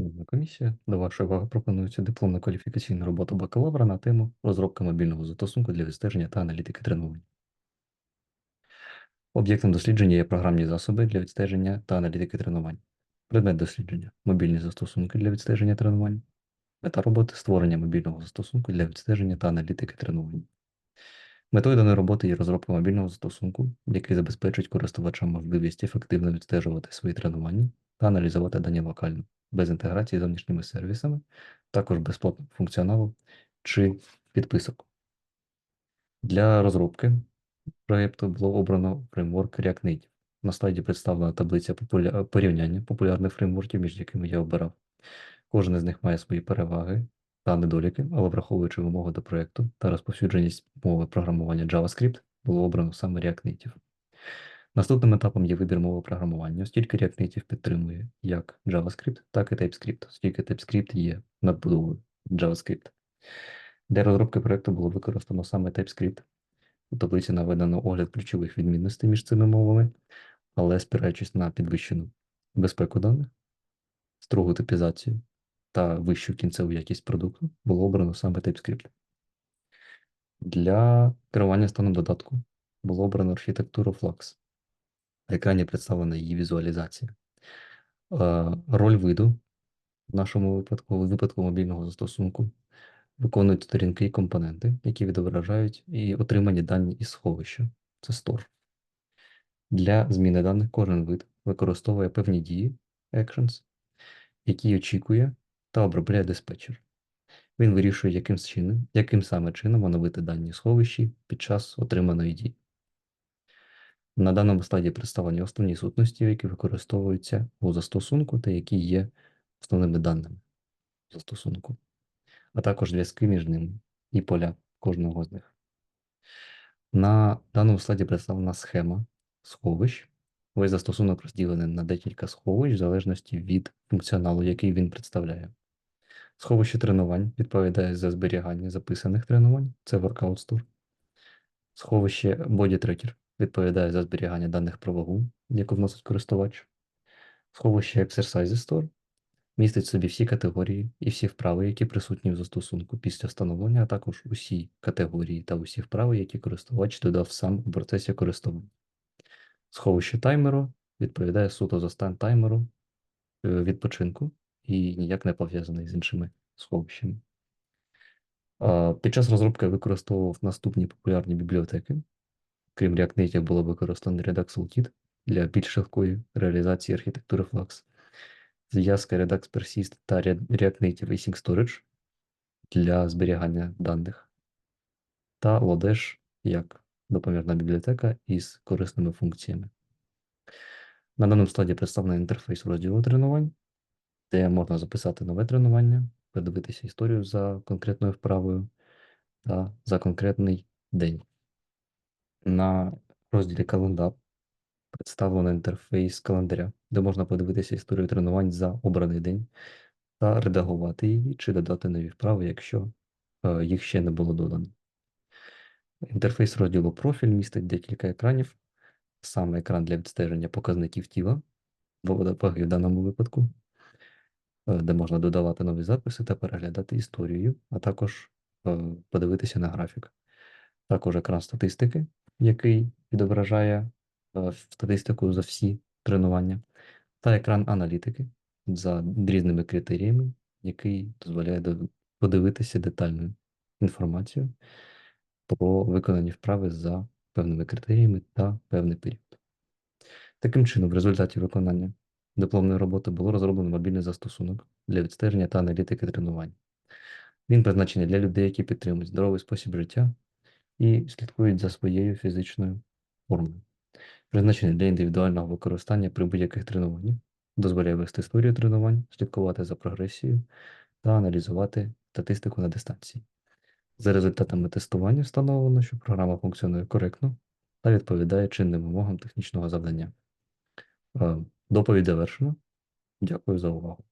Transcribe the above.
Шановна комісія, до вашої уваги пропонується дипломна кваліфікаційна робота бакалавра на тему розробка мобільного застосунку для відстеження та аналітики тренувань. Об'єктом дослідження є програмні засоби для відстеження та аналітики тренувань. Предмет дослідження мобільні застосунки для відстеження тренувань. Мета роботи створення мобільного застосунку для відстеження та аналітики тренувань. Метою даної роботи є розробка мобільного застосунку, який забезпечить користувачам можливість ефективно відстежувати свої тренування та аналізувати дані локально, без інтеграції з зовнішніми сервісами, також без функціоналу чи підписок. Для розробки проєкту було обрано фреймворк React Native. На слайді представлена таблиця порівняння популярних фреймворків, між якими я обирав. Кожен із них має свої переваги та недоліки, але враховуючи вимоги до проєкту та розповсюдженість мови програмування JavaScript, було обрано саме React Native. Наступним етапом є вибір мови програмування, оскільки React Native підтримує як JavaScript, так і TypeScript, оскільки TypeScript є надбудовою JavaScript. Для розробки проєкту було використано саме TypeScript. У таблиці наведено огляд ключових відмінностей між цими мовами, але спираючись на підвищену безпеку даних, строгу типізацію та вищу кінцеву якість продукту, було обрано саме TypeScript. Для керування станом додатку було обрано архітектуру Flux. На екрані представлена її візуалізація. Е, Роль виду в нашому випадку, у випадку мобільного застосунку, виконують сторінки і компоненти, які відображають і отримані дані із сховища. Це store. Для зміни даних кожен вид використовує певні дії actions, які очікує та обробляє диспетчер. Він вирішує, яким, чином, яким саме чином оновити дані сховищі під час отриманої дії. На даному слайді представлені основні сутності, які використовуються у застосунку та які є основними даними застосунку, а також зв'язки між ними і поля кожного з них. На даному слайді представлена схема сховищ. Весь застосунок розділений на декілька сховищ в залежності від функціоналу, який він представляє. Сховище тренувань відповідає за зберігання записаних тренувань, це Store. Сховище Body Tracker відповідає за зберігання даних про вагу, яку вносить користувач. Сховище Exercise Store містить в собі всі категорії і всі вправи, які присутні в застосунку після встановлення, а також усі категорії та усі вправи, які користувач додав сам у процесі користування. Сховище таймеру відповідає суто за стан таймеру е, відпочинку і ніяк не пов'язаний з іншими сховищами. Під час розробки використовував наступні популярні бібліотеки. Крім React Native було використано Redux Toolkit для більш швидкої реалізації архітектури Flux, зв'язка Redux Persist та React Native Async Storage для зберігання даних, та Lodash як допомірна бібліотека із корисними функціями. На даному слайді представлений інтерфейс розділу тренувань, де можна записати нове тренування, подивитися історію за конкретною вправою та за конкретний день. На розділі календар представлено інтерфейс календаря, де можна подивитися історію тренувань за обраний день та редагувати її чи додати нові вправи, якщо е, їх ще не було додано. Інтерфейс розділу профіль містить декілька екранів, саме екран для відстеження показників тіла, ваги в даному випадку, е, де можна додавати нові записи та переглядати історію, а також е, подивитися на графік. Також екран статистики, який відображає е, статистику за всі тренування, та екран аналітики за різними критеріями, який дозволяє подивитися детальну інформацію про виконані вправи за певними критеріями та певний період. Таким чином, в результаті виконання дипломної роботи було розроблено мобільний застосунок для відстеження та аналітики тренувань. Він призначений для людей, які підтримують здоровий спосіб життя і слідкують за своєю фізичною формою. Призначений для індивідуального використання при будь-яких тренуваннях, дозволяє вести історію тренувань, слідкувати за прогресією та аналізувати статистику на дистанції. За результатами тестування встановлено, що програма функціонує коректно та відповідає чинним вимогам технічного завдання. Е, доповідь завершена. Дякую за увагу.